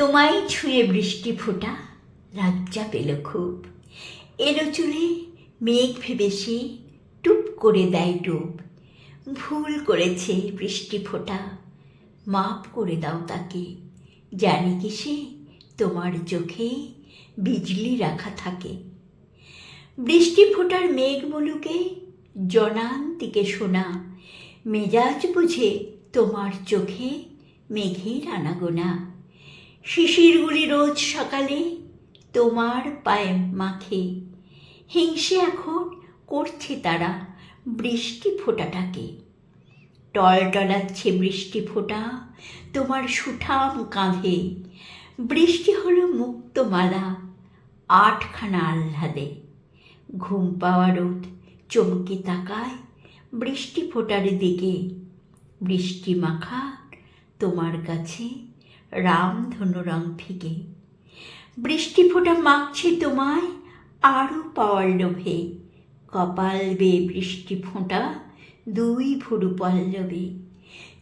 তোমায় ছুঁয়ে বৃষ্টি ফোঁটা, লজ্জা পেল খুব। এলো চুলে মেঘ ভেবে সে টুপ করে দেয় ডুব। ভুল করেছে বৃষ্টি ফোঁটা মাপ করে দাও তাকে। জানি কি সে তোমার চোখে বিজলি রাখা থাকে। বৃষ্টি ফোঁটার মেঘ মুলুকে জনান্তিকে শোনা। মেজাজ বুঝে তোমার চোখে মেঘের আনাগোনা। শিশিরগুলি রোজ সকালে তোমার পায়ে মাখে। হিংসে এখন করছে তারা বৃষ্টি ফোঁটাটাকে। টলটলাচ্ছে বৃষ্টি ফোঁটা তোমার সুঠাম কাঁধে। বৃষ্টি হলো মুক্তমালা আটখানা আহ্লাদে। ঘুম পাওয়া রোদ চমকে তাকায় বৃষ্টি ফোটার দিকে। বৃষ্টি মাখা তোমার কাছে রামধনু রং ফিকে। বৃষ্টি ফোঁটা মাখছে তোমায় আরও পাওয়ার লোভে। কপাল বে বৃষ্টি ফোঁটা, দুই ভুরু পল্লবে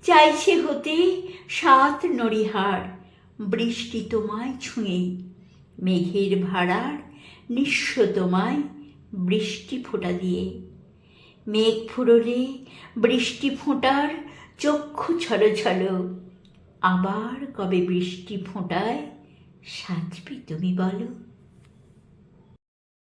চাইছে হতে সাত নড়িহার বৃষ্টি তোমায় ছুঁয়ে। মেঘের ভাড়ার নিঃস্ব তোমায় বৃষ্টি ফোঁটা দিয়ে। মেঘ ফুরলে বৃষ্টি ফোঁটার চক্ষু ছলো ছলো আবার কবে বৃষ্টি ফোঁটায় সাজবে তুমি বলো।